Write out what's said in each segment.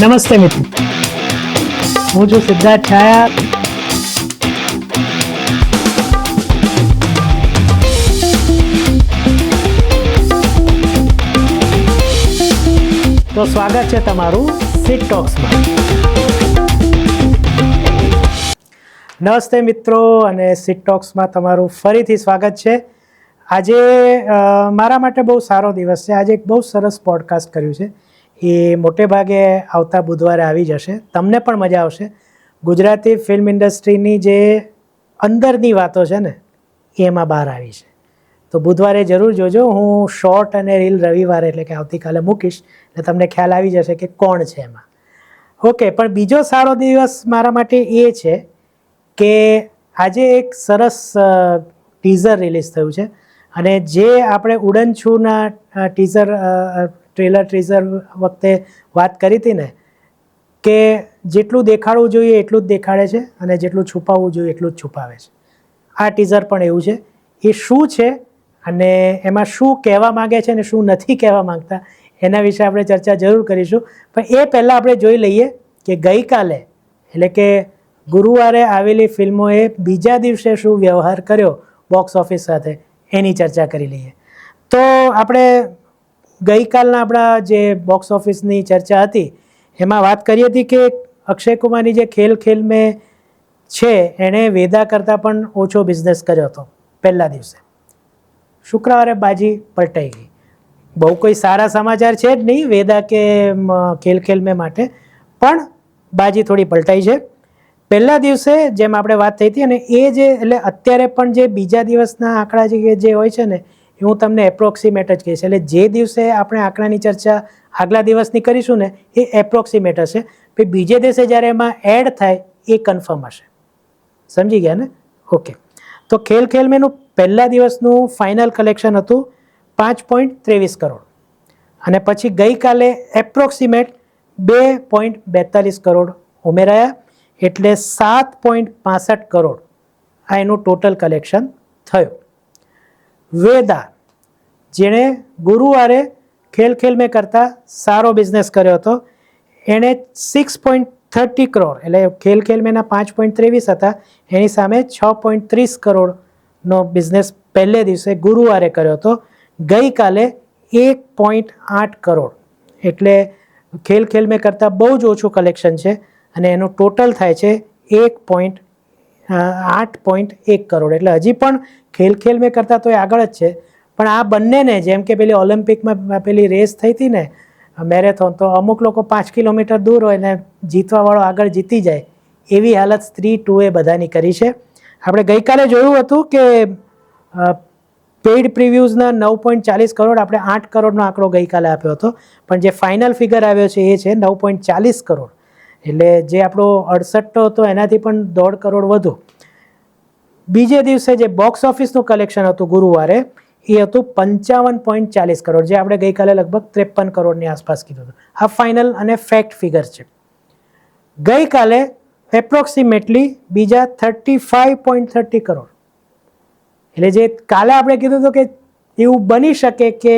નમસ્તે મિત્રો. હું છું સિદ્ધાર્થ છાયા. તો સ્વાગત છે તમારું સિટ ટોક્સમાં નમસ્તે મિત્રો અને સિટ ટોક્સમાં તમારું ફરીથી સ્વાગત છે. આજે મારા માટે બહુ સારો દિવસ છે. આજે એક બહુ સરસ પોડકાસ્ટ કર્યું છે. એ મોટે ભાગે આવતા બુધવારે આવી જશે. તમને પણ મજા આવશે. ગુજરાતી ફિલ્મ ઇન્ડસ્ટ્રીની જે અંદરની વાતો છે ને એ એમાં બહાર આવી છે. તો બુધવારે જરૂર જોજો. હું શોર્ટ અને રીલ રવિવારે એટલે કે આવતીકાલે મૂકીશ. એટલે તમને ખ્યાલ આવી જશે કે કોણ છે એમાં. ઓકે, પણ બીજો સારો દિવસ મારા માટે એ છે કે આજે એક સરસ ટીઝર રિલીઝ થયું છે. અને જે આપણે ઉડન છૂના ટીઝર ટ્રેલર, ટીઝર વખતે વાત કરી હતી ને, કે જેટલું દેખાડવું જોઈએ એટલું જ દેખાડે છે અને જેટલું છુપાવવું જોઈએ એટલું જ છુપાવે છે. આ ટીઝર પણ એવું છે. એ શું છે અને એમાં શું કહેવા માંગે છે અને શું નથી કહેવા માંગતા, એના વિશે આપણે ચર્ચા જરૂર કરીશું. પણ એ પહેલાં આપણે જોઈ લઈએ કે ગઈકાલે, એટલે કે ગુરુવારે આવેલી ફિલ્મોએ બીજા દિવસે શું વ્યવહાર કર્યો બોક્સ ઓફિસ સાથે, એની ચર્ચા કરી લઈએ. તો આપણે ગઈકાલના આપણા જે બોક્સ ઓફિસની ચર્ચા હતી, એમાં વાત કરી હતી કે અક્ષય કુમારની જે ખેલ ખેલ મેં છે, એણે વેદા કરતાં પણ ઓછો બિઝનેસ કર્યો હતો, પહેલા દિવસે. શુક્રવારે બાજી પલટાઈ ગઈ. બહુ કોઈ સારા સમાચાર છે જ નહીં, વેદા કે ખેલ ખેલ મેં માટે, પણ બાજી થોડી પલટાઈ છે. પહેલા દિવસે જેમ આપણે વાત થઈ હતી, અને એ જે, એટલે અત્યારે પણ જે બીજા દિવસના આંકડા જે હોય છે ને હું તમને એપ્રોક્સિમેટ જ કહીશ. એટલે જે દિવસે આપણે આંકડાની ચર્ચા આગલા દિવસની કરીશું ને, એ એપ્રોક્સિમેટ હશે. પછી બીજે દિવસે જ્યારે એમાં એડ થાય, એ કન્ફર્મ હશે. સમજી ગયા ને? ઓકે તો ખેલ ખેલ મેનું પહેલા દિવસનું ફાઇનલ કલેક્શન હતું પાંચ પોઈન્ટ ત્રેવીસ કરોડ. અને પછી ગઈકાલે એપ્રોક્સિમેટ બે પોઈન્ટ બેતાલીસ કરોડ ઉમેરાયા. એટલે સાત પોઈન્ટ પાસઠ કરોડ આ એનું ટોટલ કલેક્શન થયું. વેદા, જેણે ગુરુવારે ખેલ ખેલ મેં કરતાં સારો બિઝનેસ કર્યો હતો. એણે સિક્સ પોઈન્ટ થર્ટી કરોડ એટલે ખેલ ખેલ મેના પાંચ પોઈન્ટ ત્રેવીસ હતા, એની સામે છ પોઈન્ટ ત્રીસ કરોડનો બિઝનેસ પહેલે દિવસે ગુરુવારે કર્યો હતો. ગઈકાલે એક પોઈન્ટ આઠ કરોડ એટલે ખેલ ખેલ મેં કરતાં બહુ જ ઓછું કલેક્શન છે અને એનું ટોટલ થાય છે એક પોઈન્ટ આઠ પોઈન્ટ એક કરોડ એટલે હજી પણ ખેલ ખેલ મેં કરતાં તો એ આગળ જ છે. પણ આ બંનેને જેમ કે પેલી ઓલિમ્પિકમાં પેલી રેસ થઈ હતી ને, મેરેથોન, તો અમુક લોકો પાંચ કિલોમીટર દૂર હોય ને જીતવાવાળો આગળ જીતી જાય. એવી હાલત સ્ત્રી ટુએ બધાની કરી છે. આપણે ગઈકાલે જોયું હતું કે પેઇડ પ્રિવ્યૂઝના નવ પોઈન્ટ ચાલીસ કરોડ આપણે આઠ કરોડનો આંકડો ગઈકાલે આપ્યો હતો. પણ જે ફાઇનલ ફિગર આવ્યો છે એ છે નવ પોઈન્ટ ચાલીસ કરોડ. એટલે જે આપણો અડસઠો હતો એનાથી પણ દોઢ કરોડ વધુ. બીજે દિવસે જે બોક્સ ઓફિસનું કલેક્શન હતું ગુરુવારે, એ હતું પંચાવન પોઈન્ટ ચાલીસ કરોડ, જે આપણે ગઈકાલે લગભગ ત્રેપન કરોડની આસપાસ કીધું હતું. આ ફાઇનલ અને ફેક્ટ ફિગર છે. ગઈકાલે એપ્રોક્સિમેટલી બીજા thirty five point thirty crore. એટલે જે કાલે આપણે કીધું હતું કે એવું બની શકે કે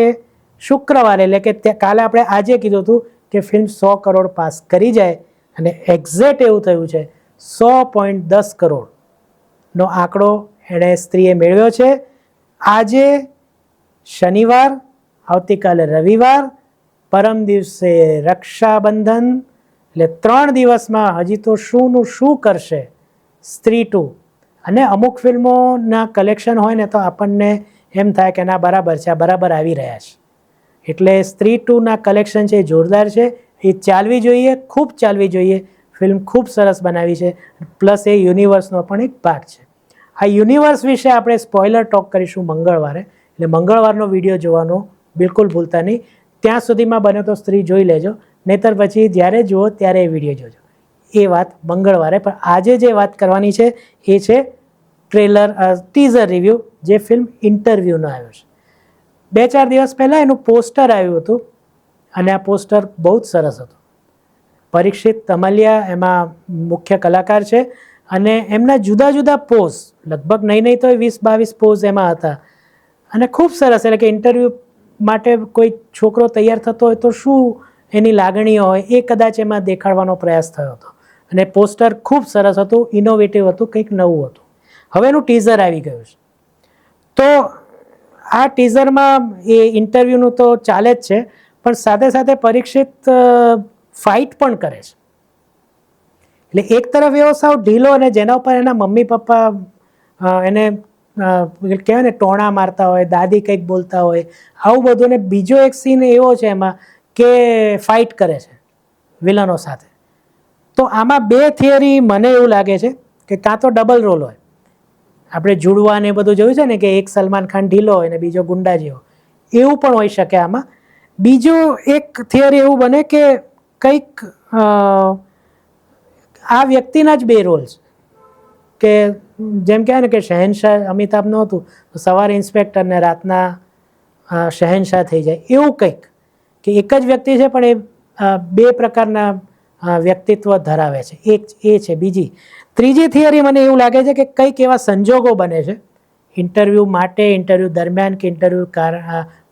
શુક્રવારે, એટલે કે કાલે આપણે આજે કીધું હતું કે ફિલ્મ સો કરોડ પાસ કરી જાય અને એક્ઝેક્ટ એવું થયું છે, સો પોઈન્ટ દસ કરોડનો આંકડો એણે સ્ત્રીએ મેળવ્યો છે. આજે શનિવાર, આવતીકાલે રવિવાર, પરમ દિવસે રક્ષાબંધન, એટલે ત્રણ દિવસમાં હજી તો શુંનું શું કરશે? સ્ત્રી ટુ. અને અમુક ફિલ્મોના કલેક્શન હોય ને તો આપણને એમ થાય કે ના, બરાબર છે, આ બરાબર આવી રહ્યા છે. એટલે સ્ત્રી ટુના કલેક્શન છે જોરદાર છે. એ ચાલવી જોઈએ, ખૂબ ચાલવી જોઈએ. ફિલ્મ ખૂબ સરસ બનાવી છે. પ્લસ એ યુનિવર્સનો પણ એક ભાગ છે. આ યુનિવર્સ વિશે આપણે સ્પોઇલર ટોક કરીશું મંગળવારે. એટલે મંગળવારનો વીડિયો જોવાનો બિલકુલ ભૂલતા નહીં. ત્યાં સુધીમાં બને તો સ્ત્રી જોઈ લેજો. નહીતર પછી જ્યારે જુઓ ત્યારે એ વીડિયો જોજો. એ વાત મંગળવારે. પણ આજે જે વાત કરવાની છે, એ છે ટ્રેલર ટીઝર રિવ્યૂ, જે ફિલ્મ ઇન્ટરવ્યૂનો આવ્યો છે. બે ચાર દિવસ પહેલાં એનું પોસ્ટર આવ્યું હતું અને આ પોસ્ટર બહુ જ સરસ હતું. પરીક્ષિત તમલિયા, એમાં મુખ્ય કલાકાર છે. અને એમના જુદા જુદા પોઝ, લગભગ નહીં નહીં તો વીસ બાવીસ પોઝ એમાં હતા. અને ખૂબ સરસ, એટલે કે ઇન્ટરવ્યૂ માટે કોઈ છોકરો તૈયાર થતો હોય તો શું એની લાગણીઓ હોય એ કદાચ એમાં દેખાડવાનો પ્રયાસ થયો હતો. અને પોસ્ટર ખૂબ સરસ હતું ઇનોવેટિવ હતું, કંઈક નવું હતું. હવે એનું ટીઝર આવી ગયું છે. તો આ ટીઝરમાં એ ઇન્ટરવ્યૂનું તો ચાલે જ છે, પણ સાથે સાથે પરીક્ષિત ફાઇટ પણ કરે છે. એટલે એક તરફ એવો સાવ ઢીલો અને જેના ઉપર એના મમ્મી પપ્પા એને કહેવાય ને ટોણા મારતા હોય, દાદી કંઈક બોલતા હોય, આવું બધું. ને બીજો એક સીન એવો છે એમાં કે ફાઇટ કરે છે વિલનો સાથે. તો આમાં બે થિયરી મને એવું લાગે છે કે કાં તો ડબલ રોલ હોય. આપણે જુડવા ને બધું જોયું છે ને કે એક સલમાન ખાન ઢીલો હોય ને બીજો ગુંડા જેવો એવું પણ હોઈ શકે આમાં. બીજું એક થિયરી એવું બને કે કંઈક આ વ્યક્તિના જ બે રોલ્સ કે જેમ કહેવાય ને કે શહેનશાહ અમિતાભનું હતું તો સવારે ઇન્સ્પેક્ટર ને રાતના શહેનશાહ થઈ જાય. એવું કંઈક કે એક જ વ્યક્તિ છે, પણ એ બે પ્રકારના વ્યક્તિત્વ ધરાવે છે. એક એ છે. બીજી, ત્રીજી થિયરી મને એવું લાગે છે કે કંઈક એવા સંજોગો બને છે. ઇન્ટરવ્યૂ માટે ઇન્ટરવ્યૂ દરમિયાન કે ઇન્ટરવ્યૂ કાર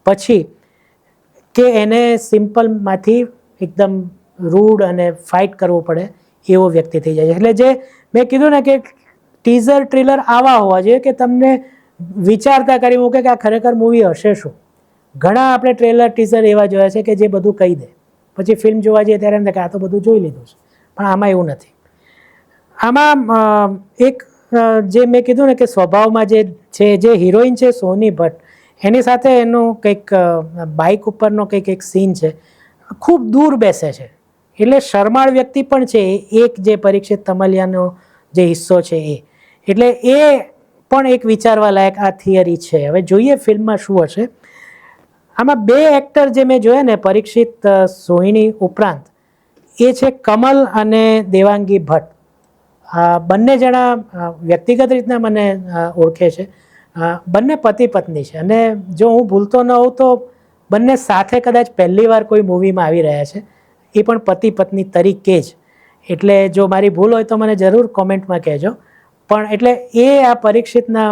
પછી કે એને સિમ્પલમાંથી એકદમ રૂડ અને ફાઇટ કરવું પડે. એવો વ્યક્તિ થઈ જાય છે. એટલે જે મેં કીધું ને કે ટીઝર ટ્રેલર આવા હોવા જોઈએ કે તમને વિચારતા કરી મૂકે કે આ ખરેખર મૂવી હશે શું. ઘણા આપણે ટ્રેલર ટીઝર એવા જોયા છે કે જે બધું કહી દે. પછી ફિલ્મ જોવા જઈએ ત્યારે એમ કે આ તો બધું જોઈ લીધું છે. પણ આમાં એવું નથી. આમાં એક જે મેં કીધું ને કે સ્વભાવમાં જે છે, જે હિરોઈન છે સોની ભટ્ટ, એની સાથે એનું કંઈક બાઇક ઉપરનો કંઈક એક સીન છે. ખૂબ દૂર બેસે છે. એટલે શરમાળ વ્યક્તિ પણ છે એક જે પરીક્ષિત તમલિયાનો જે હિસ્સો છે એ. એટલે એ પણ એક વિચારવા લાયક આ થિયરી છે. હવે જોઈએ ફિલ્મમાં શું હશે. આમાં બે એક્ટર જે મેં જોયા ને પરીક્ષિત સોહિણી ઉપરાંત, એ છે કમલ અને દેવાંગી ભટ્ટ. બંને જણા વ્યક્તિગત રીતના મને ઓળખે છે. બંને પતિ પત્ની છે. અને જો હું ભૂલતો ન હોઉં તો બંને સાથે કદાચ પહેલી વાર કોઈ મૂવીમાં આવી રહ્યા છે. એ પણ પતિ પત્ની તરીકે જ. એટલે જો મારી ભૂલ હોય તો મને જરૂર કોમેન્ટમાં કહેજો. પણ એટલે એ આ પરીક્ષિતના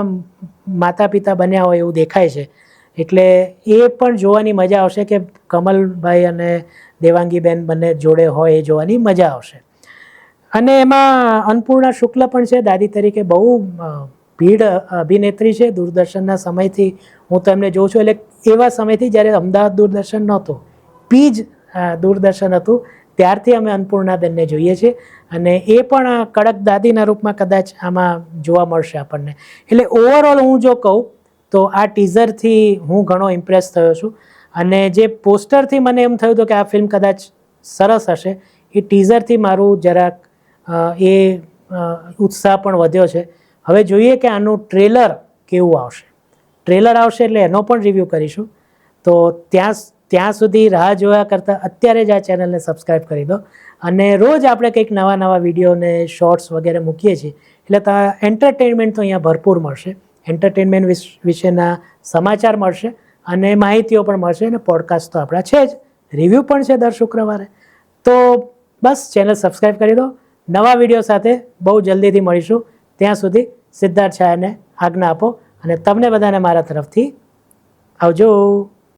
માતા પિતા બન્યા હોય એવું દેખાય છે. એટલે એ પણ જોવાની મજા આવશે કે કમલભાઈ અને દેવાંગીબેન બંને જોડે હોય એ જોવાની મજા આવશે. અને એમાં અન્નપૂર્ણા શુક્લ પણ છે, દાદી તરીકે બહુ ભીડ અભિનેત્રી છે. દૂરદર્શનના સમયથી હું તો એમને જોઉં છું. એટલે એવા સમયથી જ્યારે અમદાવાદ દૂરદર્શન નહોતું પીજ દૂરદર્શન હતું. ત્યારથી અમે અન્નપૂર્ણાબેનને જોઈએ છીએ અને એ પણ કડક દાદીના રૂપમાં કદાચ આમાં જોવા મળશે આપણને. એટલે ઓવરઓલ હું જો કહું, તો આ ટીઝરથી હું ઘણો ઇમ્પ્રેસ થયો છું. અને જે પોસ્ટરથી મને એમ થયું હતું કે આ ફિલ્મ કદાચ સરસ હશે, એ ટીઝરથી મારું જરાક એ ઉત્સાહ પણ વધ્યો છે. હવે જોઈએ કે આનું ટ્રેલર કેવું આવશે. ટ્રેલર આવશે એટલે એનો પણ રિવ્યૂ કરીશું. તો ત્યાં ત્યાં સુધી રાહ જોયા કરતાં અત્યારે જ આ ચેનલને સબસ્ક્રાઈબ કરી દો. અને રોજ આપણે કંઈક નવા નવા વિડીયોને શોર્ટ્સ વગેરે મૂકીએ છીએ, એટલે એન્ટરટેનમેન્ટ તો અહીંયા ભરપૂર મળશે. એન્ટરટેનમેન્ટ વિશેના સમાચાર મળશે અને માહિતીઓ પણ મળશે અને પોડકાસ્ટ તો આપણા છે જ. રિવ્યૂ પણ છે દર શુક્રવારે. તો બસ ચેનલ સબસ્ક્રાઈબ કરી દો. નવા વીડિયો સાથે બહુ જલ્દીથી મળીશું. ત્યાં સુધી સિદ્ધાર્થ છાયાને આજ્ઞા આપો અને તમને બધાને મારા તરફથી આવજો.